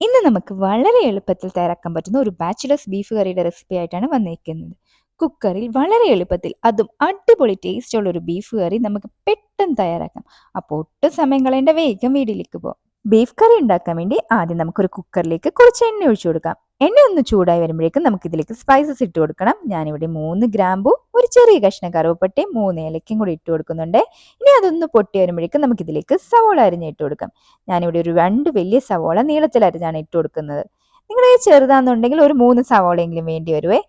ഇന്ന് നമുക്ക് വളരെ എളുപ്പത്തിൽ തയ്യാറാക്കാൻ പറ്റുന്ന ഒരു ബാച്ചിലേഴ്സ് ബീഫ് കറിയുടെ റെസിപ്പി ആയിട്ടാണ് വന്നിരിക്കുന്നത് കുക്കറിൽ വളരെ എളുപ്പത്തിൽ അതും അടിപൊളി ടേസ്റ്റ് ഉള്ള ഒരു ബീഫ് കറി നമുക്ക് പെട്ടെന്ന് തയ്യാറാക്കാം. അപ്പോൾ ഒട്ടും സമയം കളയേണ്ട വേഗം വീട്ടിലേക്ക് പോകാം ബീഫ് കറി ഉണ്ടാക്കാൻ വേണ്ടി ആദ്യം നമുക്കൊരു കുക്കറിലേക്ക് കുറച്ച് എണ്ണ ഒഴിച്ചു കൊടുക്കാം. എണ്ണ ഒന്ന് ചൂടായി വരുമ്പോഴേക്കും നമുക്ക് ഇതിലേക്ക് സ്പൈസസ് ഇട്ട് കൊടുക്കണം. ഞാനിവിടെ മൂന്ന് ഗ്രാമ്പു ഒരു ചെറിയ കഷ്ണം കറുവപ്പട്ടയും മൂന്ന് ഏലക്കും കൂടി ഇട്ട് കൊടുക്കുന്നുണ്ട്. ഇനി അതൊന്ന് പൊട്ടി വരുമ്പോഴേക്കും നമുക്ക് ഇതിലേക്ക് സവോള അരിഞ്ഞ് ഇട്ട് കൊടുക്കാം. ഞാനിവിടെ ഒരു രണ്ട് വലിയ സവോള നീളത്തിൽ അരിഞ്ഞാണ് ഇട്ട് കൊടുക്കുന്നത്. നിങ്ങളെ ചെറുതാണെന്നുണ്ടെങ്കിൽ ഒരു മൂന്ന് സവോളയെങ്കിലും വേണ്ടി വരുവേ.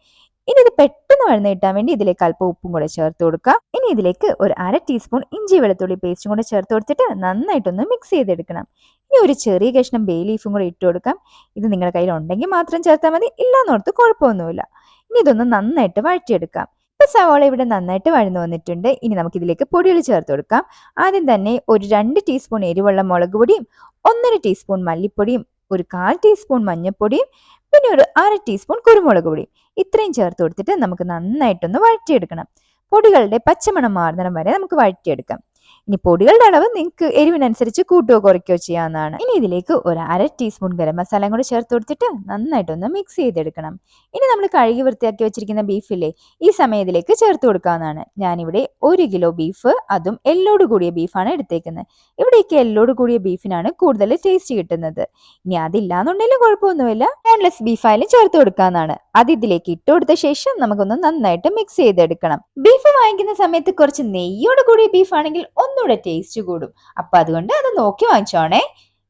ഇനി ഇത് പെട്ടെന്ന് വഴന്ന് കിട്ടാൻ വേണ്ടി ഇതിലേക്ക് അല്പം ഉപ്പും കൂടെ ചേർത്ത് കൊടുക്കാം. ഇനി ഇതിലേക്ക് ഒരു അര ടീസ്പൂൺ ഇഞ്ചി വെളുത്തുള്ളി പേസ്റ്റും കൂടെ ചേർത്ത് കൊടുത്തിട്ട് നന്നായിട്ടൊന്ന് മിക്സ് ചെയ്തെടുക്കണം. ഇനി ഒരു ചെറിയ കഷ്ണം ബേ ലീഫും കൂടെ ഇട്ട് കൊടുക്കാം. ഇത് നിങ്ങളുടെ കയ്യിൽ ഉണ്ടെങ്കിൽ മാത്രം ചേർത്താൽ മതി. ഇല്ലാന്നോർത്ത് കുഴപ്പമൊന്നുമില്ല. ഇനി ഇതൊന്ന് നന്നായിട്ട് വഴറ്റിയെടുക്കാം. ഇപ്പൊ സവാള ഇവിടെ നന്നായിട്ട് വഴന്നു വന്നിട്ടുണ്ട്. ഇനി നമുക്ക് ഇതിലേക്ക് പൊടികൾ ചേർത്ത് കൊടുക്കാം. ആദ്യം തന്നെ ഒരു രണ്ട് ടീസ്പൂൺ എരിവുള്ള മുളക് പൊടിയും ഒന്നര ടീസ്പൂൺ മല്ലിപ്പൊടിയും ഒരു കാൽ ടീസ്പൂൺ മഞ്ഞൾപ്പൊടിയും പിന്നെ ഒരു അര ടീസ്പൂൺ കുരുമുളക് പൊടിയും. ഇത്രയും ചേർത്ത് കൊടുത്തിട്ട് നമുക്ക് നന്നായിട്ടൊന്ന് വഴറ്റിയെടുക്കണം. പൊടികളുടെ പച്ചമണം മാറുന്നിടം വരെ നമുക്ക് വഴറ്റിയെടുക്കാം. ഇനി പൊടികളുടെ അളവ് നിങ്ങൾക്ക് എരിവിനനുസരിച്ച് കൂട്ടുകയോ കുറയ്ക്കുകയോ ചെയ്യാവുന്നതാണ്. ഇനി ഇതിലേക്ക് ഒരു അര ടീസ്പൂൺ ഗരം മസാല കൂടി ചേർത്ത് കൊടുത്തിട്ട് നന്നായിട്ടൊന്ന് മിക്സ് ചെയ്തെടുക്കണം. ഇനി നമ്മൾ കഴുകി വൃത്തിയാക്കി വെച്ചിരിക്കുന്ന ബീഫില്ലേ ഈ സമയം ഇതിലേക്ക് ചേർത്ത് കൊടുക്കാവുന്നതാണ്. ഞാനിവിടെ ഒരു കിലോ ബീഫ് അതും എല്ലോട് കൂടിയ ബീഫാണ് എടുത്തേക്കുന്നത്. ഇവിടേക്ക് എല്ലോട് കൂടിയ ബീഫിനാണ് കൂടുതൽ ടേസ്റ്റ് കിട്ടുന്നത്. ഇനി അതില്ലാന്നുണ്ടെങ്കിലും കുഴപ്പമൊന്നുമില്ല. ബോൺലെസ് ബീഫായാലും ചേർത്ത് കൊടുക്കാവുന്നതാണ്. അത് ഇതിലേക്ക് ഇട്ട് കൊടുത്ത ശേഷം നമുക്കൊന്ന് നന്നായിട്ട് മിക്സ് ചെയ്തെടുക്കണം. ബീഫ് വാങ്ങിക്കുന്ന സമയത്ത് കുറച്ച് നെയ്യോട് കൂടിയ ബീഫാണെങ്കിൽ ഒന്നുകൂടെ ടേസ്റ്റ് കൂടും. അപ്പൊ അതുകൊണ്ട് അത് നോക്കി വാങ്ങിച്ചോണേ.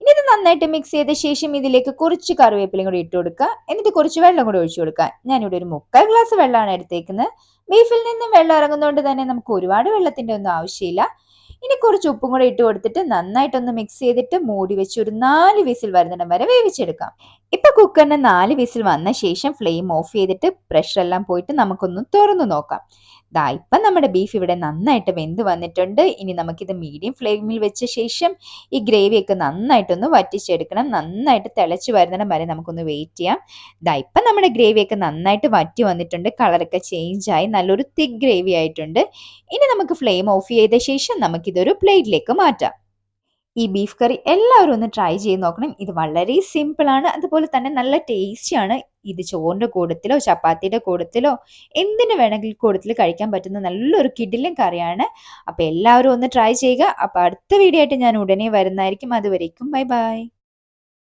ഇനി ഇത് നന്നായിട്ട് മിക്സ് ചെയ്ത ശേഷം ഇതിലേക്ക് കുറച്ച് കറിവേപ്പിലയും കൂടി ഇട്ട് കൊടുക്കുക. എന്നിട്ട് കുറച്ച് വെള്ളം കൂടി ഒഴിച്ചു കൊടുക്കുക. ഞാനിവിടെ ഒരു മുക്കാൽ ഗ്ലാസ് വെള്ളമാണ് എടുത്തേക്കുന്നത്. ബീഫിൽ നിന്നും വെള്ളം ഇറങ്ങുന്നതുകൊണ്ട് തന്നെ നമുക്ക് ഒരുപാട് വെള്ളത്തിന്റെ ഒന്നും ആവശ്യമില്ല. ഇനി കുറച്ച് ഉപ്പും കൂടെ ഇട്ട് കൊടുത്തിട്ട് നന്നായിട്ടൊന്ന് മിക്സ് ചെയ്തിട്ട് മൂടി വെച്ച് ഒരു നാല് വിസിൽ വരുന്നിടം വരെ വേവിച്ചെടുക്കാം. ഇപ്പൊ കുക്കറിന് നാല് വിസിൽ വന്ന ശേഷം ഫ്ലെയിം ഓഫ് ചെയ്തിട്ട് പ്രഷർ എല്ലാം പോയിട്ട് നമുക്കൊന്ന് തുറന്നു നോക്കാം. ദാ ഇപ്പം നമ്മുടെ ബീഫ് ഇവിടെ നന്നായിട്ട് വെന്ത് വന്നിട്ടുണ്ട്. ഇനി നമുക്കിത് മീഡിയം ഫ്ലെയിമിൽ വെച്ച ശേഷം ഈ ഗ്രേവിയൊക്കെ നന്നായിട്ടൊന്ന് വറ്റിച്ചെടുക്കണം. നന്നായിട്ട് തിളച്ച് വരുന്നിടം വരെ നമുക്കൊന്ന് വെയിറ്റ് ചെയ്യാം. ദാ ഇപ്പം നമ്മുടെ ഗ്രേവിയൊക്കെ നന്നായിട്ട് വറ്റി വന്നിട്ടുണ്ട്. കളറൊക്കെ ചേഞ്ച് ആയി. നല്ലൊരു തിക്ക് ഗ്രേവി ആയിട്ടുണ്ട്. ഇനി നമുക്ക് ഫ്ലെയിം ഓഫ് ചെയ്ത ശേഷം നമുക്കിതൊരു പ്ലേറ്റിലേക്ക് മാറ്റാം. ഈ ബീഫ് കറി എല്ലാവരും ഒന്ന് ട്രൈ ചെയ്ത് നോക്കണം. ഇത് വളരെ സിമ്പിളാണ് അതുപോലെ തന്നെ നല്ല ടേസ്റ്റിയാണ് ഇത് ചോറിന്റെ കൂടത്തിലോ ചപ്പാത്തിയുടെ കൂടത്തിലോ എന്തിനു വേണമെങ്കിൽ കൂടത്തിൽ കഴിക്കാൻ പറ്റുന്ന നല്ലൊരു കിഡിലും കറിയാണ്. അപ്പോൾ എല്ലാവരും ഒന്ന് ട്രൈ ചെയ്യുക. അപ്പോൾ അടുത്ത വീഡിയോ ആയിട്ട് ഞാൻ ഉടനെ വരുന്നതായിരിക്കും. അതുവരേക്കും ബൈ ബൈ.